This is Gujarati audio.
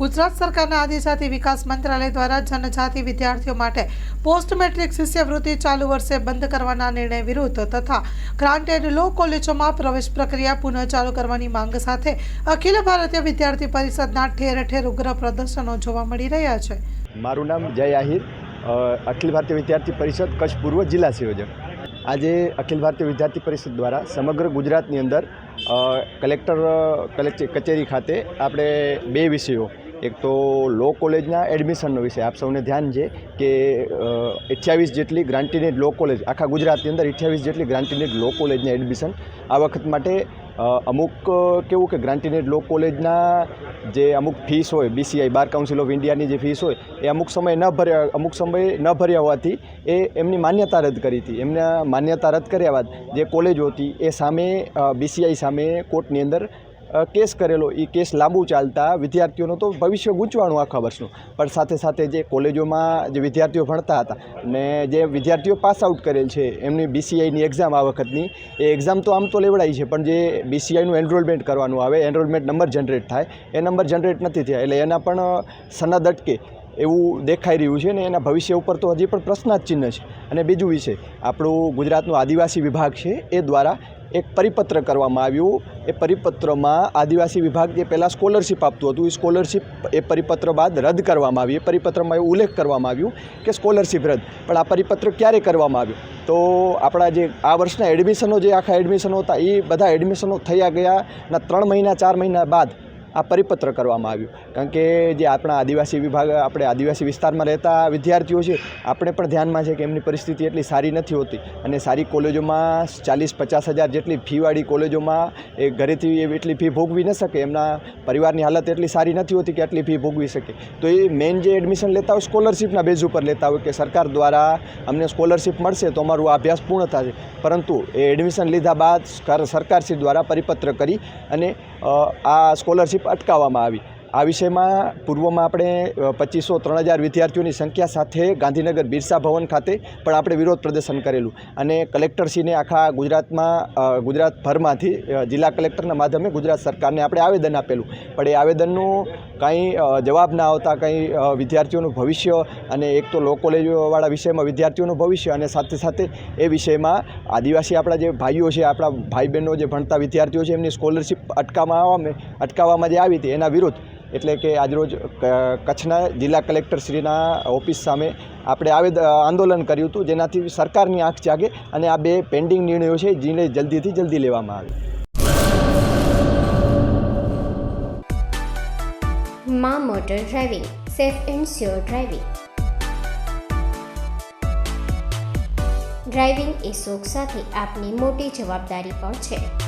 ગુજરાત સરકારના આદિજાતિ વિકાસ મંત્રાલય દ્વારા જનજાતિ વિદ્યાર્થીઓ માટે પોસ્ટ મેટ્રિક શિષ્યવૃત્તિ ચાલુ વર્ષે બંધ કરવાના નિર્ણય વિરુદ્ધ તથા ગ્રાન્ટેડ લો કોલેજોમાં પ્રવેશ પ્રક્રિયા પુનઃ ચાલુ કરવાની માંગ સાથે અખિલ ભારતીય વિદ્યાર્થી પરિષદના ઠેર ઠેર ઉગ્ર પ્રદર્શનો જોવા મળી રહ્યા છે. મારું નામ જય આહિર. અખિલ ભારતીય વિદ્યાર્થી પરિષદ કચ્છ પૂર્વ જિલ્લા સંયોજક. આજે અખિલ ભારતીય વિદ્યાર્થી પરિષદ દ્વારા સમગ્ર ગુજરાતની અંદર કલેક્ટર કચેરી ખાતે આપણે બે વિષયો એક તો લો કોલેજના એડમિશનનો વિષય. આપ સૌને ધ્યાન છે કે અઠ્યાવીસ જેટલી ગ્રાન્ટીનેડ લો કોલેજ, આખા ગુજરાતની અંદર અઠ્યાવીસ જેટલી ગ્રાન્ટીનેડ લો કોલેજના એડમિશન. આ વખત માટે અમુક કેવું કે ગ્રાન્ટીનેડ લો કોલેજના જે અમુક ફીસ હોય બીસીઆઈ બાર કાઉન્સિલ ઓફ ઇન્ડિયાની જે ફીસ હોય, એ અમુક સમય ન ભર્યા, અમુક સમય ન ભર્યા હોવાથી એ એમની માન્યતા રદ કરી હતી. એમના માન્યતા રદ કર્યા બાદ જે કોલેજો હતી, એ સામે બીસીઆઈ સામે કોર્ટની અંદર કેસ કરેલો એ કેસ લાંબુ ચાલતા વિદ્યાર્થીઓનું તો ભવિષ્ય ગૂંચવાનું આખા વર્ષનું. પણ સાથે સાથે જે કોલેજોમાં જે વિદ્યાર્થીઓ ભણતા હતા ને જે વિદ્યાર્થીઓ પાસ આઉટ કરેલ છે, એમની બીસીઆઈની એક્ઝામ આ વખતની, એ એક્ઝામ તો આમ તો લેવડાઈ છે, પણ જે બીસીઆઈનું એનરોલમેન્ટ કરવાનું આવે એનરોલમેન્ટ નંબર જનરેટ થાય, એ નંબર જનરેટ નથી થયા, એટલે એના પણ સનદ અટકે એવું દેખાઈ રહ્યું છે ને એના ભવિષ્ય ઉપર તો હજી પણ પ્રશ્નાર્થ ચિહ્ન છે. અને બીજું વિષય, આપણું ગુજરાતનું આદિવાસી વિભાગ છે, એ દ્વારા એક પરિપત્ર કરવામાં આવ્યું. એ પરિપત્રમાં આદિવાસી વિભાગ જે પહેલાં સ્કોલરશિપ આપતું હતું. એ સ્કોલરશિપ એ પરિપત્ર બાદ રદ કરવામાં આવી એ પરિપત્રમાં એવું ઉલ્લેખ કરવામાં આવ્યું કે સ્કોલરશિપ રદ. પણ આ પરિપત્ર ક્યારે કરવામાં આવ્યું? તો આપણા જે આ વર્ષના એડમિશનો, જે આખા એડમિશનો હતા, એ બધા એડમિશનો થયા ગયા ના ત્રણ મહિના, ચાર મહિના બાદ આ પરિપત્ર કરવામાં આવ્યું. કારણ કે જે આપણા આદિવાસી વિભાગ, આપણે આદિવાસી વિસ્તારમાં રહેતા વિદ્યાર્થીઓ છે, આપણે પણ ધ્યાનમાં છે કે એમની પરિસ્થિતિ એટલી સારી નથી હોતી. અને સારી કોલેજોમાં ચાલીસ પચાસ હજાર જેટલી ફીવાળી કોલેજોમાં એ ઘરેથી એટલી ફી ભોગવી ન શકે. એમના પરિવારની હાલત એટલી સારી નથી હોતી કે આટલી ફી ભોગવી શકે. તો એ મેઇન જે એડમિશન લેતા હોય સ્કોલરશિપના બેઝ ઉપર લેતા હોય કે સરકાર દ્વારા અમને સ્કોલરશિપ મળશે તો અમારું અભ્યાસ પૂર્ણ થશે. પરંતુ એ એડમિશન લીધા બાદ સર- સરકારશ્રી દ્વારા પરિપત્ર કરી અને આ સ્કોલરશિપ અટકાવવામાં આવી. આ વિષયમાં પૂર્વમાં આપણે પચીસો ત્રણ હજાર વિદ્યાર્થીઓની સંખ્યા સાથે ગાંધીનગર બિરસા ભવન ખાતે પણ આપણે વિરોધ પ્રદર્શન કરેલું. અને કલેક્ટરશ્રીને આખા ગુજરાતમાં ગુજરાતભરમાંથી જિલ્લા કલેક્ટરના માધ્યમે ગુજરાત સરકારને આપણે આવેદન આપેલું. પણ એ આવેદનનું કાંઈ જવાબ ના આવતા કંઈ વિદ્યાર્થીઓનું ભવિષ્ય અને એક તો લો કોલેજવાળા વિષયમાં વિદ્યાર્થીઓનું ભવિષ્ય અને સાથે સાથે એ વિષયમાં આદિવાસી આપણા જે ભાઈઓ છે, આપણા ભાઈ બહેનો જે ભણતા વિદ્યાર્થીઓ છે, એમની સ્કોલરશિપ અટકાવવામાં અટકાવવામાં જે આવી હતી એના વિરુદ્ધ એટલે કે આજરોજ કચ્છના જિલ્લા કલેક્ટરશ્રીના ઓફિસ સામે આપણે આવેદ આંદોલન કર્યું હતું, જેનાથી સરકારની આંખ જાગે અને આ બે પેન્ડિંગ નિર્ણયો છે, જેને જલ્દીથી જલ્દી લેવામાં આવે. માં motor driving, safe and sure driving. Driving એ શોખ સાથે આપની મોટી જવાબદારી પણ છે.